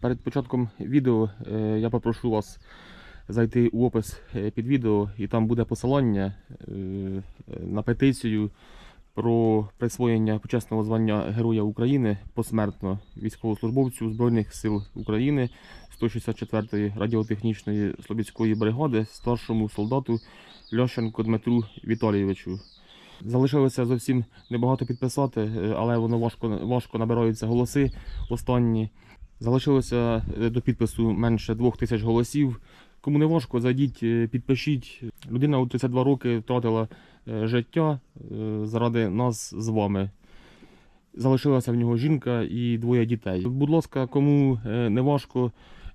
Перед початком відео е, я попрошу вас зайти у опис е, під відео, і там буде посилання е, на петицію про присвоєння почесного звання Героя України посмертно військовослужбовцю Збройних сил України 164-ї радіотехнічної Слобідської бригади старшому солдату Лященко Дмитру Віталійовичу. Залишилося зовсім небагато підписати, але воно важко, важко набираються голоси останні. Залишилося е, до підпису менше двох тисяч голосів. Кому не важко, зайдіть, е, підпишіть. Людина у 32 роки втратила е, життя заради нас з вами. Залишилася в нього жінка і двоє дітей. Будь ласка, кому не важко,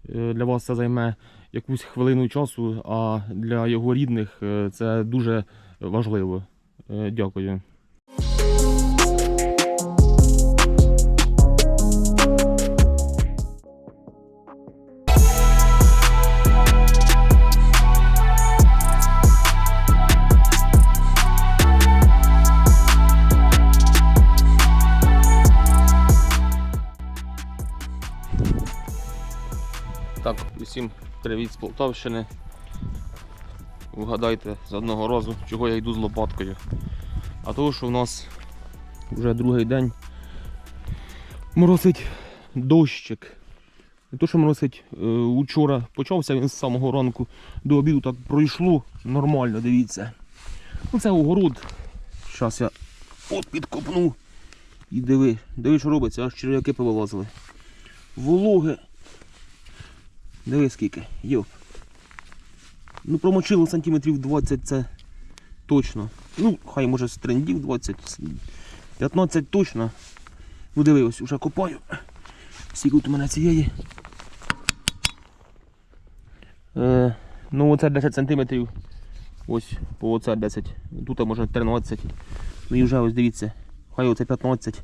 для вас це займе якусь хвилину часу, а для його рідних це дуже важливо. Дякую. Усім привіт з Полтавщини. Вгадайте з одного разу, чого я йду з лопаткою. А того, що в нас вже другий день моросить дощик. Не то, що моросить е, учора почався він з самого ранку до обіду так пройшло нормально, дивіться. Ну це огород. Зараз я от підкопну. І диви, диви, що робиться, аж черв'яки повилазили. Вологе. Диви скільки, йоп. Ну промочило сантиметрів 20 це точно. Ну, хай може з трендів 20, 15 точно. Ну диви, ось уже копаю. Скільки тут у мене цієї. Е, ну оце 10 сантиметрів. Ось по оце 10. Тут може 13. Ну і вже ось дивіться. Хай оце 15.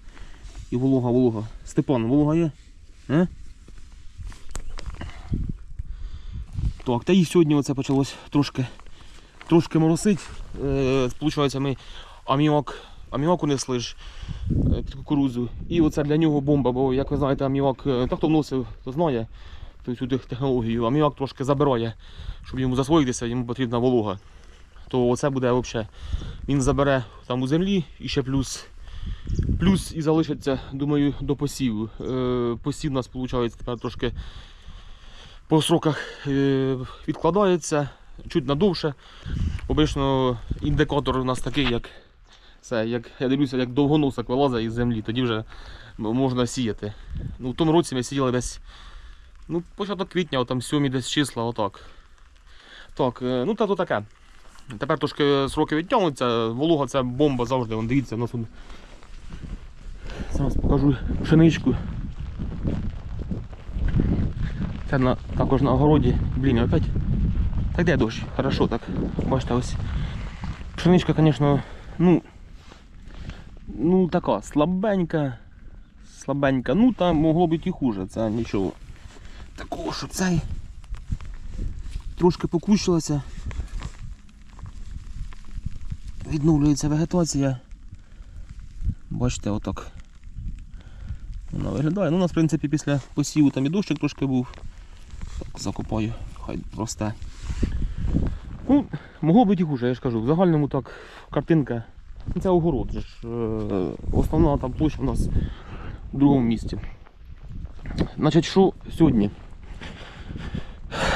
І волога, волога. Степан, волога є? Е? Так, та і сьогодні оце почалось трошки, трошки моросить. Е, Получається, ми аміак, аміак унесли ж е, під кукурудзу. І оце для нього бомба, бо як ви знаєте, аміак, е, та хто вносив, то знає цю технологію. Аміак трошки забирає, щоб йому засвоїтися, йому потрібна волога. То оце буде взагалі. Він забере там у землі і ще плюс. Плюс і залишиться, думаю, до посіву. Посів у нас виходить тепер трошки по сроках е, відкладається чуть надовше. Обично індикатор у нас такий, як це, як я дивлюся, як довгоносик вилазить із землі, тоді вже можна сіяти. Ну, в тому році ми сіяли десь ну, початок квітня, от там сьомі десь числа, отак. Так, е, ну та то таке. Тепер трошки сроки відтягнуться, волога це бомба завжди, Вон, дивіться, у нас тут. Зараз покажу пшеничку. Це на, також на огороді. Блін, опять. Так де дощ? Хорошо так. Бачите, ось. Пшеничка, звісно, ну. Ну така, слабенька. Слабенька. Ну там могло бути і хуже, це нічого. Такого, що цей. Трошки покущилося. Відновлюється вегетація. Бачите, отак. Вона виглядає. Ну, у нас, в принципі, після посіву там і дощик трошки був. Закопаю, хай росте. Ну, могло бути і хуже, я ж кажу. В загальному так, картинка. Ну, Це огород. ж, е, Основна там площа у нас в другому місці. Значить, що сьогодні?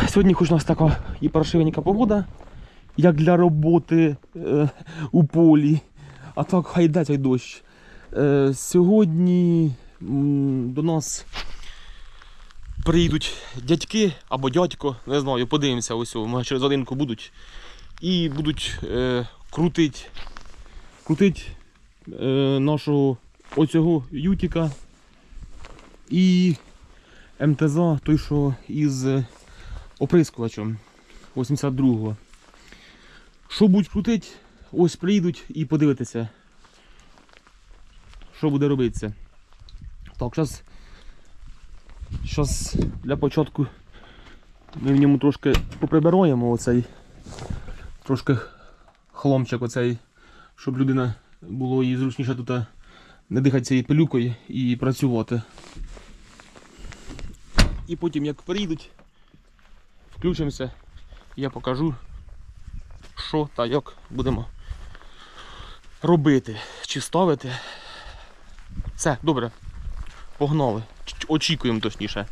Сьогодні хоч у нас така і паршивенька погода, як для роботи е, у полі. А так хай цей дощ. Е, сьогодні м, до нас приїдуть дядьки або дядько, не знаю, подивимося, ось може через годинку будуть. І будуть е, крутить, крутить е, нашого оцього ютіка і МТЗ, той, що із оприскувачем 82-го. Що будуть крутить, ось приїдуть і подивитися, що буде робитися. Так, зараз Зараз для початку ми в ньому трошки поприбираємо оцей трошки хломчик оцей, щоб людина було їй зручніше тут не дихати цією пилюкою і працювати. І потім, як приїдуть, включимося, я покажу, що та як будемо робити чи ставити. Все, добре. Погнали. Очікуємо точніше.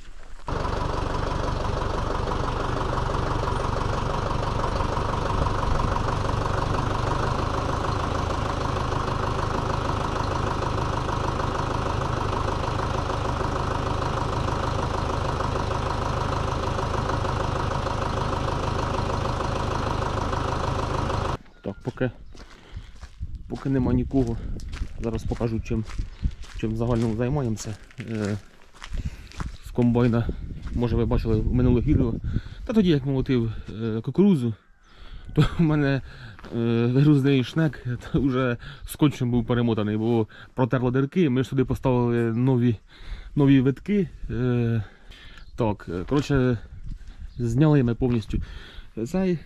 Поки нема нікого, зараз покажу, чим, чим загальному займаємося. Е, з комбайна, може ви бачили в минулих відео. Та тоді як молотив е, кукурузу, то в мене е, вигрузний шнек та вже скотчем був перемотаний, бо протерло дирки. Ми ж туди поставили нові, нові витки. Е, так, е, коротше, зняли ми повністю цей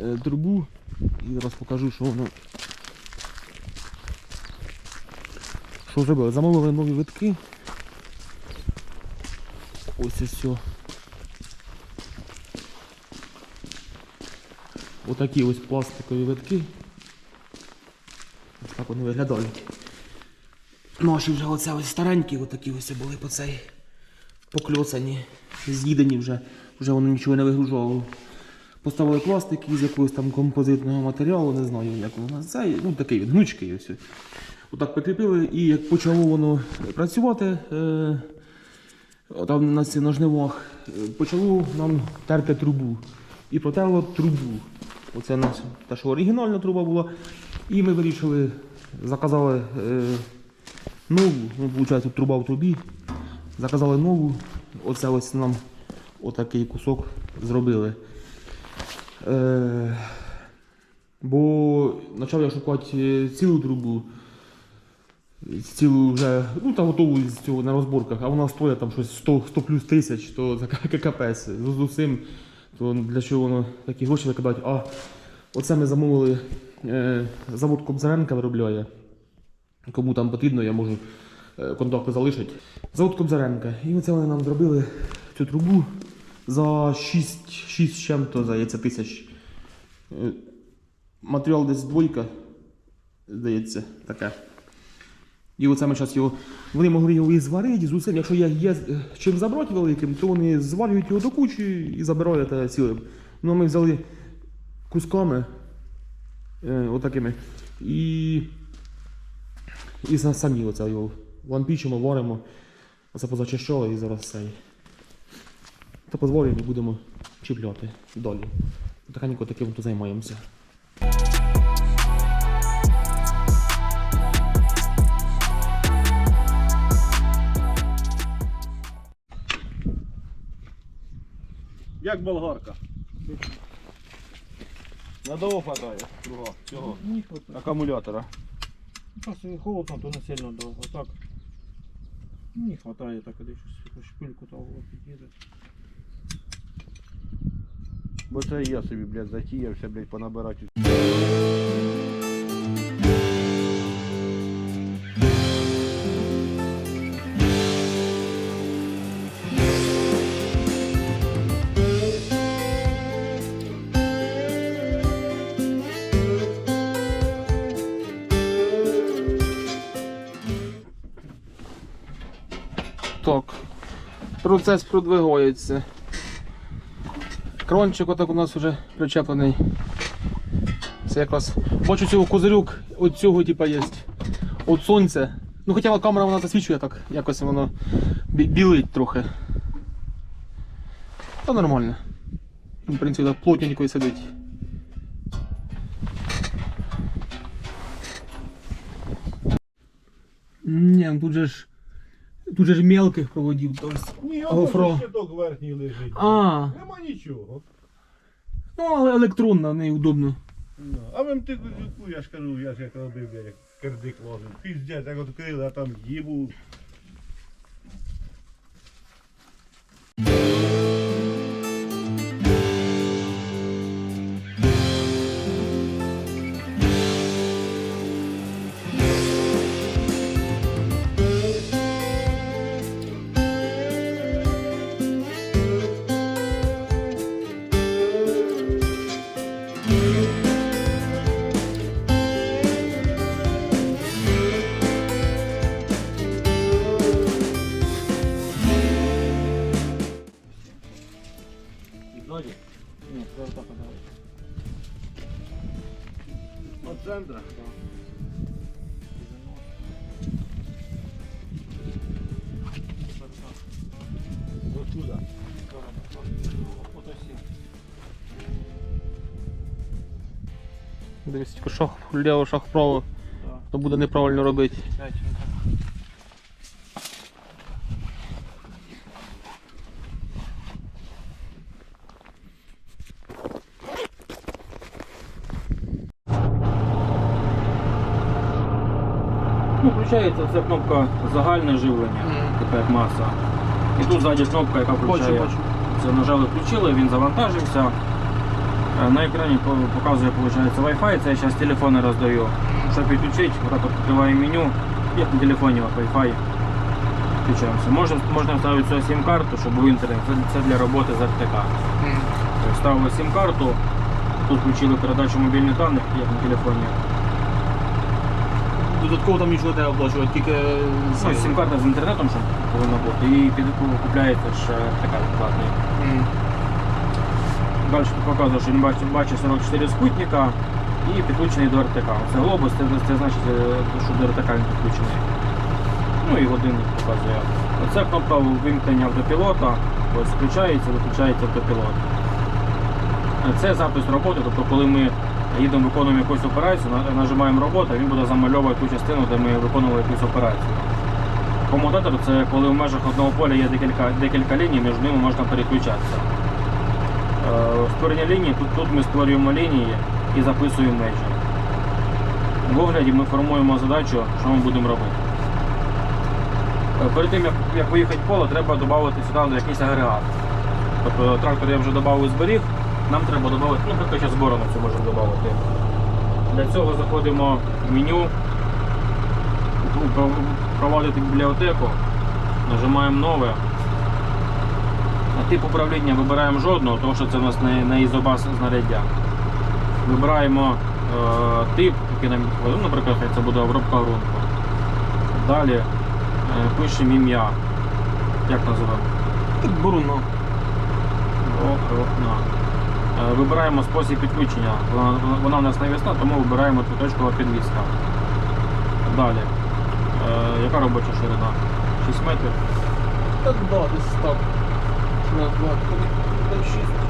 е, трубу. І зараз покажу, що воно. Що зробили? Замовили нові витки. Ось і все. Отакі ось пластикові витки. Ось так вони виглядають. Наші вже оце ось старенькі, отакі ось були по цей покльоцані, з'їдені вже, вже воно нічого не вигружало. Поставили пластик із якогось там композитного матеріалу, не знаю, як воно називається. Ну такий він, гнучкий ось. Отак прикріпили і як почало воно працювати, е, там на на жнивах, е, почало нам терти трубу. І протерло трубу. Оце нас та, що оригінальна труба була. І ми вирішили, заказали е, нову, ну, виходить, труба в трубі. Заказали нову. Оце ось нам отакий кусок зробили. Е, бо почав я шукати цілу трубу, цілу вже, ну там готову на розборках, а вона стоїть там щось 100, 100 плюс тисяч, то така капець. З з усім, то для чого воно такі гроші викидають. А оце ми замовили, е, завод Кобзаренка виробляє. Кому там потрібно, я можу е, контакти залишити. Завод Кобзаренка. І оце вони нам зробили цю трубу за 6, 6 чим-то, здається, тисяч. Е, Матеріал десь двойка, здається, таке. І оце ми зараз його. Вони могли його і зварити з усім. Якщо є, є е, чим забрати великим, то вони зварюють його до кучі і забирають цілим. Ну ми взяли кусками е, отакими. І, і самі оце його лампічимо, варимо. Оце позачищали і зараз цей. Та позволимо і будемо чіпляти далі. Тихенько таким то займаємося. Як болгарка. Надовго хватає друга цього Не хватает. акумулятора. Просто холодно, то не сильно довго. Так. Не хватає так, коли щось якусь шпильку того під'їде. Бо це і я собі, блядь, затіявся, блядь, понабирати. Процес продвигається. Крончик отак у нас вже причеплений. Це якраз. Бачу цього козирюк, от цього типа є. От сонця. Ну хоча камера вона засвічує так, якось воно бі- білить трохи. Та нормально. В принципі, так плотненько і сидить. Ні, ну тут же ж. Тут же ж мелких проводів. Тобто. Ні, Гофро. ось щиток верхній лежить. А, Нема нічого. ну але електронна, неудобно. Ну, А ти ну, я ж кажу, я ж як робив, я як кирдик ложив. Піздець, як відкрили, а там їбу. От центра. Отсюда. Ото шах, шаг вправо, то буде неправильно робити. Включається ця кнопка загальне живлення, як маса. І тут ззаді кнопка, яка включає. Це нажали, включили, він завантажився. Е, На екрані показує, виходить, Wi-Fi, це я зараз телефони роздаю. Щоб підключити, отак от меню, як на телефоні Wi-Fi. Включаємося. Можна, можна вставити сюди сім-карту, щоб був інтернет. Це, це для роботи з РТК. Вставили сім-карту, тут включили передачу мобільних даних, як на телефоні. Додатково там нічого треба оплачувати, тільки Ну, сім-карта з інтернетом, щоб повинна бути, і під купляється ще РТК платний. Далі тут показує, що він бачить, бачить 44 спутника і підключений до РТК. Це глобус, це, це значить, е, що до РТК він підключений. Ну і годинник показує. Оце кнопка вимкнення автопілота. Ось включається, виключається автопілот. Це запис роботи, тобто коли ми їдемо, виконуємо якусь операцію, нажимаємо роботу, він буде замальовувати ту частину, де ми виконували якусь операцію. Комутатор це коли в межах одного поля є декілька, декілька ліній, між ними можна переключатися. Е, Створення лінії, тут, тут ми створюємо лінії і записуємо межі. В огляді ми формуємо задачу, що ми будемо робити. Е, Перед тим, як, як виїхати поле, треба додати сюди якийсь агрегат. Тобто трактор я вже додав і зберіг, нам треба додати, ну, наприклад, зараз борону цю можемо додати. Для цього заходимо в меню, «Про- проводити бібліотеку, нажимаємо нове. На тип управління вибираємо жодного, тому що це у нас не, не ізобас знаряддя. Вибираємо е, тип, який нам підходить. Ну, наприклад, це буде обробка ґрунту. Далі е, пишемо ім'я. Як називаємо? Охорона. Е, Вибираємо спосіб підключення. Вона, у нас навісна, тому вибираємо точкова підвіска. Далі. Е, яка робоча ширина? 6 метрів. Так, да, десь так.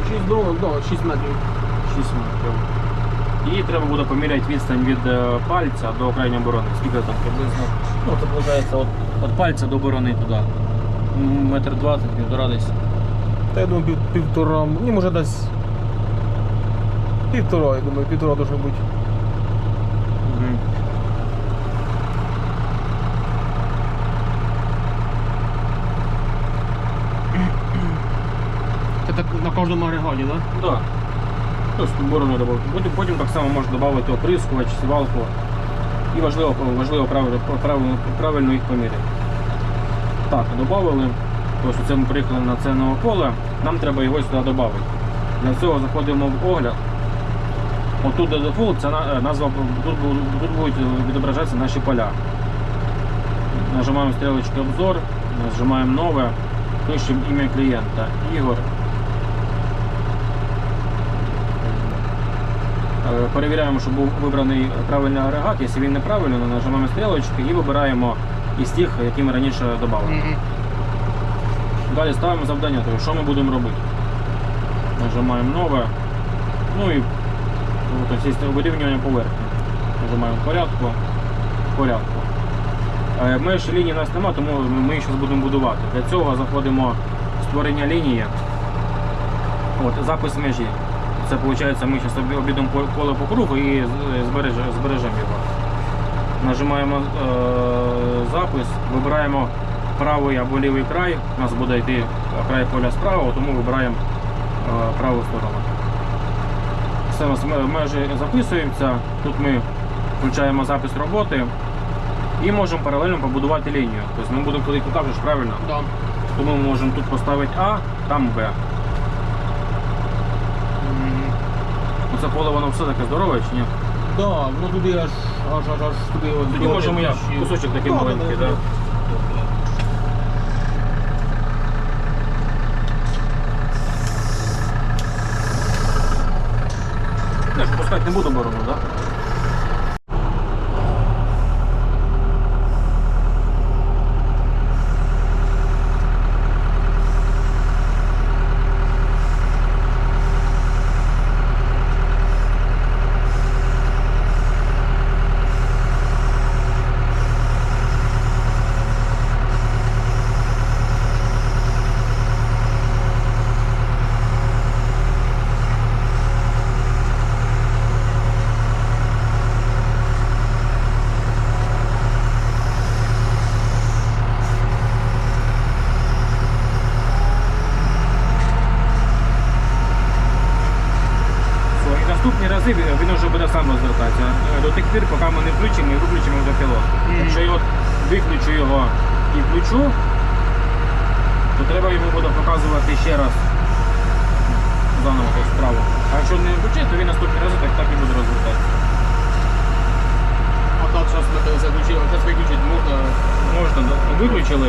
6 дронів, да, 6 метрів. 6 метрів. І треба буде поміряти відстань від е, пальця до крайньої борони. Скільки там приблизно? Ну, це виходить від, пальця до борони туди. Метр двадцять, півтора десь. Та я думаю, півтора, ні, може десь півтора, я думаю, півтора должно бути. Це так на кожному агрегаті, так? Да. Тобто борону робити. Потім, потім так само можна додати оприскувач, сівалку. І важливо, важливо правильно, правильно, правильно їх поміряти. Так, додали. Тобто це ми приїхали на це нове поле, нам треба його сюди додати. Для цього заходимо в огляд. Отут де це е, назва, тут, тут будуть відображатися наші поля. Нажимаємо стрілочки обзор, нажимаємо нове, пишемо ім'я клієнта. Ігор. Е, Перевіряємо, щоб був вибраний правильний агрегат. Якщо він неправильний, нажимаємо стрілочки і вибираємо із тих, які ми раніше додали. Далі ставимо завдання, тобто, що ми будемо робити. Нажимаємо нове. Ну і тобто, є вирівнювання поверхні. Нажимаємо порядку, порядку. Е, Меж лінії у нас немає, тому ми їх зараз будемо будувати. Для цього заходимо в створення лінії. От, запис межі. Це виходить, ми зараз обійдемо по- поле по кругу і збережемо його. Нажимаємо е, запис, вибираємо правий або лівий край. У нас буде йти край поля справа, тому вибираємо е, праву сторону. Все, нас межі записуємося. Тут ми включаємо запис роботи і можемо паралельно побудувати лінію. Тобто ми будемо ходити так же ж правильно. Да. Тому ми можемо тут поставити А, там Б. Оце поле воно все таке здорове чи ні? Да, воно туди аж, аж, аж, аж туди. Тоді можемо ще- Кусочок такий Да, маленький, да, да? розпускати не буду борону, так? Все, і наступні рази він він вже буде сам розвертатися. Е, До тих пір, поки ми не включимо і виключимо вже пілот. Якщо я от виключу його і включу, то треба йому буде показувати ще раз заново ту справу. А якщо не включити, то він наступні рази так, так і буде розвертатися. А так, зараз включили, зараз виключити можна. Можна, да? виключили.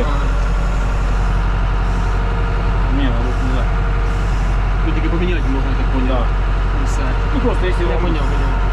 Ні, мабуть, не так. Ну тільки поміняти можна, так поняв. Да. Все. Ну просто якщо Я поняв, поняв.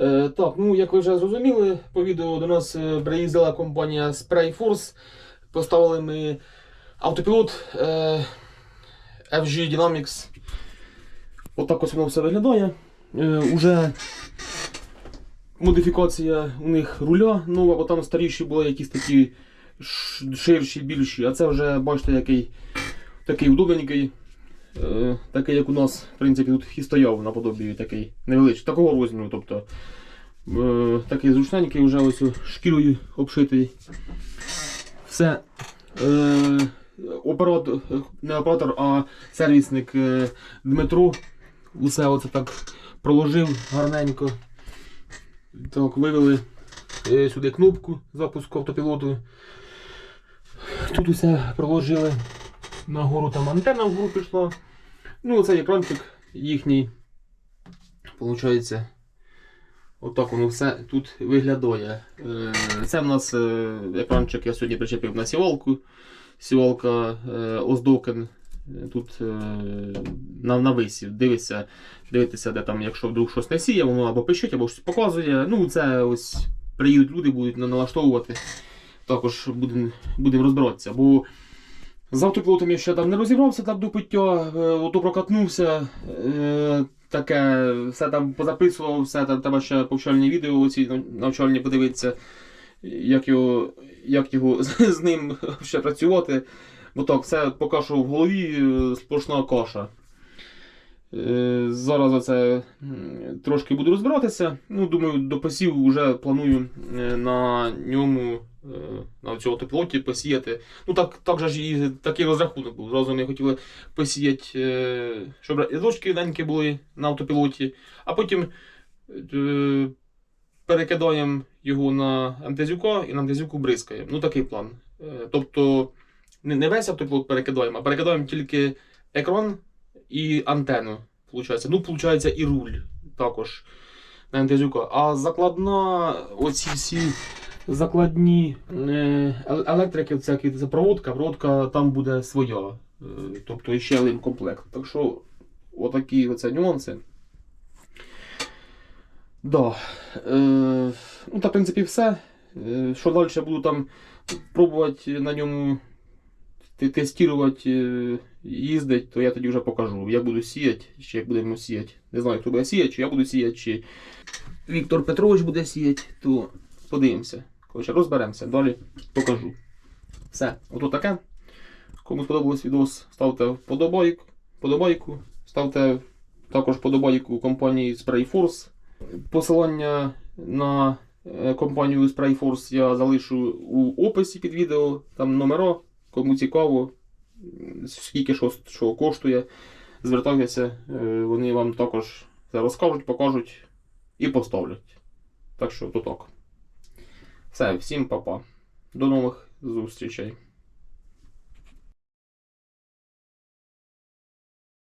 Е, так, ну як ви вже зрозуміли, по відео до нас е, приїздила компанія Spray Force. Поставили ми автопілот е, FG Dynamics. Отак ось воно все виглядає. Е, уже модифікація у них руля нова, бо там старіші були якісь такі ширші, більші, а це вже бачите, який такий удобненький. Е, такий, як у нас, в принципі, тут і стояв наподобі такий невеличкий, такого розміру. Тобто, такий зручненький, вже ось шкірою обшитий. Все. Е, оператор, не оператор, а сервісник е, Дмитро. Усе оце так проложив гарненько. Так, вивели е, сюди кнопку запуску автопілоту. Тут усе проложили. Нагору там антенна вгору пішла. Ну, цей екранчик їхній. Получається. Отак воно все тут виглядає. Е, Це в нас екранчик, я сьогодні причепив на сівалку. Сівалка е, Оздокен. Е, Тут на, на висів. Дивиться, дивитися, де там, якщо вдруг щось не сіє, воно або пищить, або щось показує. Ну, це ось приїдуть люди, будуть на- налаштовувати. Також будемо будем розбиратися. Бо з автопілотом я ще там не розібрався там до пиття, е, ото прокатнувся. Е, таке, все там позаписував, все там треба ще повчальні відео оці навчальні подивитися, як його, як його з ним ще працювати. Бо так, все поки що в голові е, сплошна каша. Е, Зараз м, трошки буду розбиратися. Ну, думаю, до посів вже планую е, на ньому, е, на цьому автопілоті посіяти. Ну так, так же ж і такий розрахунок був. Зразу ми хотіли посіяти, щоб рядочки ненькі були на автопілоті, а потім перекидаємо його на МТЗюка і на МТЗюку бризкаємо. Ну такий план. Тобто не весь автопілот перекидаємо, а перекидаємо тільки екран і антенну. Получається. Ну, виходить, і руль також на МТЗюка. А закладна, оці всі закладні е, електрики, всякі це проводка, проводка там буде своя. Е, Тобто ще один комплект. Так що отакі оце нюанси. Да. Е, ну, та, в принципі, все. Е, що далі буду там пробувати на ньому тестувати, е, їздити, то я тоді вже покажу. Я буду сіяти, чи як будемо сіяти. Не знаю, хто буде сіяти, чи я буду сіяти, чи Віктор Петрович буде сіяти, то подивимося. Коротше, розберемося, далі покажу. Все, ото таке. Кому сподобалось відос, ставте вподобайку, ставте також вподобайку компанії Spray Force. Посилання на е, компанію Sprayforce я залишу у описі під відео, там номера, кому цікаво, скільки що, що коштує. Звертайтеся, е, вони вам також це розкажуть, покажуть і поставлять. Так що то так. Все, всім па-па. До нових зустрічей.